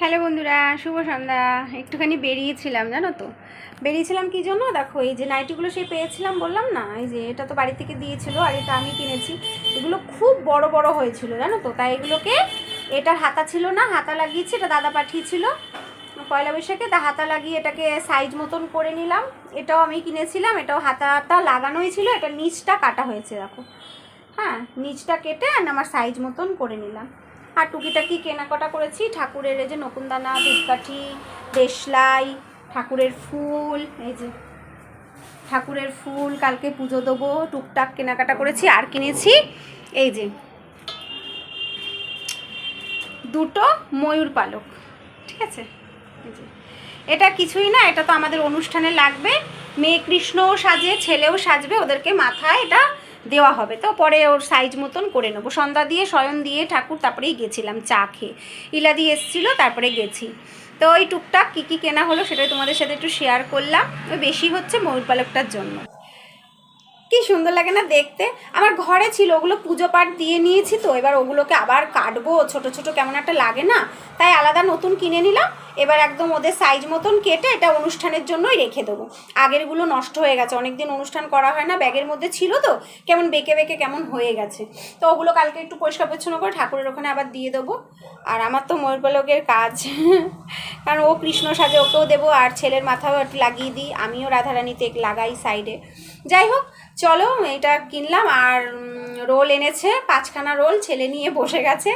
Hello বন্ধুরা, শুভ সন্ধ্যা। একটুখানি বেরিয়েছিলাম, জানো তো। বেরিয়েছিলাম কি জন্য? দেখো, এই যে নাইটিগুলো সেই পেয়েছিলাম, বললাম না? এই যে এটা তো বাড়ি থেকে দিয়েছিল আর এটা আমি কিনেছি। এগুলো খুব বড় বড় হয়েছিল, জানো তো। তাই এগুলোকে এটার হাতা ছিল না, হাতা লাগিয়েছি, এটা দাদা পাঠিয়েছিল পয়লা বৈশাখে। তা হাতা লাগিয়ে এটাকে সাইজ মতন করে নিলাম। এটাও আমি কিনেছিলাম, এটাও হাতাটা লাগানোই ছিল, এটা নিচটা কাটা হয়েছে, দেখো। হ্যাঁ নিচটা কেটে আর আমার সাইজ মতন করে নিলাম। আর টুকিটাকি কেনাকাটা করেছি। ঠাকুরের এই যে নকুনদানা ধূপকাঠি দেশলাই, ঠাকুরের ফুল, এই যে ঠাকুরের ফুল, কালকে পুজো দেবো, টুকটাক কেনাকাটা করেছি, আর কিনেছি এই যে দুটো ময়ূর পালক, ঠিক আছে? এটা কিছুই না, এটা তো আমাদের অনুষ্ঠানে লাগবে। মেয়ে কৃষ্ণও সাজে, ছেলেও সাজবে, ওদেরকে মাথায় এটা দেওয়া হবে। তো পরে ওর সাইজ মতন করে নেব। সন্ধ্যা দিয়ে, শয়ন দিয়ে, ঠাকুর তারপরেই গেছিলাম চা খেয়ে। ইলাদি এসেছিল, তারপরে গেছি। তো ওই টুকটাক কী কী কেনা হলো সেটাই তোমাদের সাথে একটু শেয়ার করলাম। ওই বেশি হচ্ছে ময়ূর পালকটার জন্য। কি সুন্দর লাগে না দেখতে। আমার ঘরে ছিল, ওগুলো পুজো পাঠ দিয়ে নিয়েছি তো। এবার ওগুলোকে আবার কাটবো। ছোট ছোট কেমন একটা লাগে না। তাই আলাদা নতুন কিনে নিলাম। এবার একদম ওদের সাইজ মতন কেটে এটা অনুষ্ঠানের জন্যই রেখে দেবো। আগেরগুলো নষ্ট হয়ে গেছে অনেক দিন অনুষ্ঠান করা হয় না, ব্যাগের মধ্যে ছিল তো, কেমন বেঁকে বেঁকে কেমন হয়ে গেছে। তো ওগুলো কালকে একটু পরিষ্কার পরিচ্ছন্ন করে ঠাকুরের ওখানে আবার দিয়ে দেবো। আর আমার তো ময়ূরপালকের কাজ কারণ ও কৃষ্ণ সাজে, ওকেও দেবো আর ছেলের মাথাও একটু লাগিয়ে দিই। আমিও রাধারানীতে লাগাই সাইডে যাই হোক, চলো এটা কিনলাম আর রোল এনেছে, পাঁচখানা রোল, ছেলে নিয়ে বসে গেছে।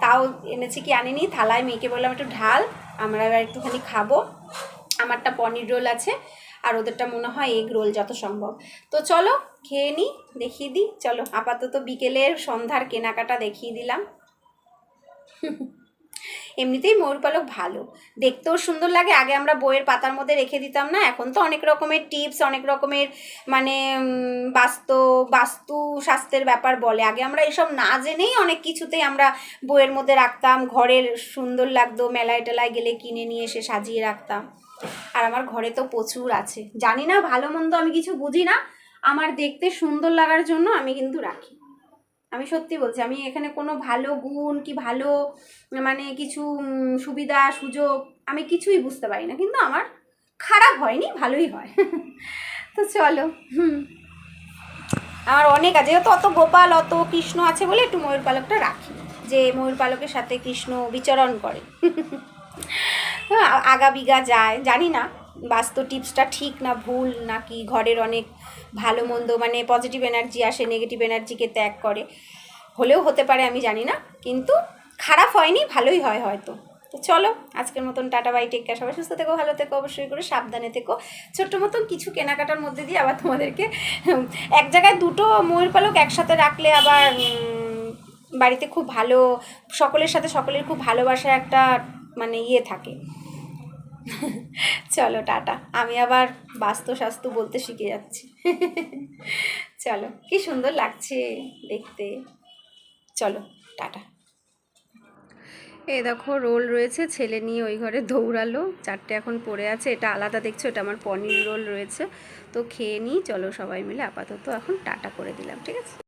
তাও এনেছি কি আনিনি, থালায় মেয়েকে বললাম একটু ঢাল, আমরা একটুখানি খাব। আমারটা পনির রোল আছে, আর ওদেরটা মনে হয় এগ রোল যত সম্ভব। তো চলো, খেয়ে নিই দেখিয়ে দিই। চলো, আপাতত বিকেলের সন্ধ্যার কেনাকাটা দেখিয়ে দিলাম। এমনিতেই ময়ূরপালক ভালো। দেখতেও সুন্দর লাগে। আগে আমরা বইয়ের পাতার মধ্যে রেখে দিতাম না, এখন তো অনেক রকমের টিপস অনেক রকমের মানে বাস্তু বাস্তু স্বাস্থ্যের ব্যাপার বলে। আগে আমরা এসব না জেনেই অনেক কিছুতেই আমরা বইয়ের মধ্যে রাখতাম। ঘরের সুন্দর লাগতো, মেলায় টেলায় গেলে কিনে নিয়ে এসে সাজিয়ে রাখতাম। আর আমার ঘরে তো প্রচুর আছে। জানি না ভালো মন্দ আমি কিছু বুঝি না। আমার দেখতে সুন্দর লাগার জন্য আমি কিন্তু রাখি। আমি সত্যি বলছি, আমি এখানে কোনো ভালো গুণ কি ভালো মানে কিছু সুবিধা, সুযোগ আমি কিছুই বুঝতে পারি না। কিন্তু আমার খারাপ হয়নি, ভালোই হয়। তো চলো, হুম। আমার অনেক আছে, যেহেতু অত গোপাল, অত কৃষ্ণ আছে বলে একটু ময়ূর পালকটা রাখি, যে ময়ূর পালকের সাথে কৃষ্ণ বিচরণ করে। আগা বিগা যায়, জানি না। বাস্তু টিপসটা ঠিক না, ভুল নাকি ঘরের অনেক ভালো মন্দ মানে পজিটিভ এনার্জি আসে নেগেটিভ এনার্জিকে ত্যাগ করে। হলেও হতে পারে, আমি জানি না। কিন্তু খারাপ হয়নি, ভালোই হয় হয়তো। তো চলো, আজকের মতন টাটা, বাই টেক সবাই সুস্থ থেকো, ভালো থেকো, অবশ্যই করে সাবধানে থেকো। ছোট্ট মতন কিছু কেনাকাটার মধ্যে দিয়ে আবার তোমাদেরকে এক জায়গায় দুটো ময়ূর পালক একসাথে রাখলে আবার বাড়িতে খুব ভালো, সকলের সাথে সকলের খুব ভালোবাসা একটা মানে ইয়ে থাকে। চলো, টাটা। আমি আবার বাস্তু স্বাস্থ্য বলতে শিখে যাচ্ছি। চলো, কি সুন্দর লাগছে দেখতে। চলো, টাটা। এই দেখো, রোল রয়েছে, ছেলে নিয়ে ওই ঘরে দৌড়ালো। চারটে এখন পড়ে আছে, এটা আলাদা দেখছ, এটা আমার পনির রোল রয়েছে। তো খেয়ে নিই, চলো সবাই মিলে আপাতত এখন টাটা করে দিলাম, ঠিক আছে?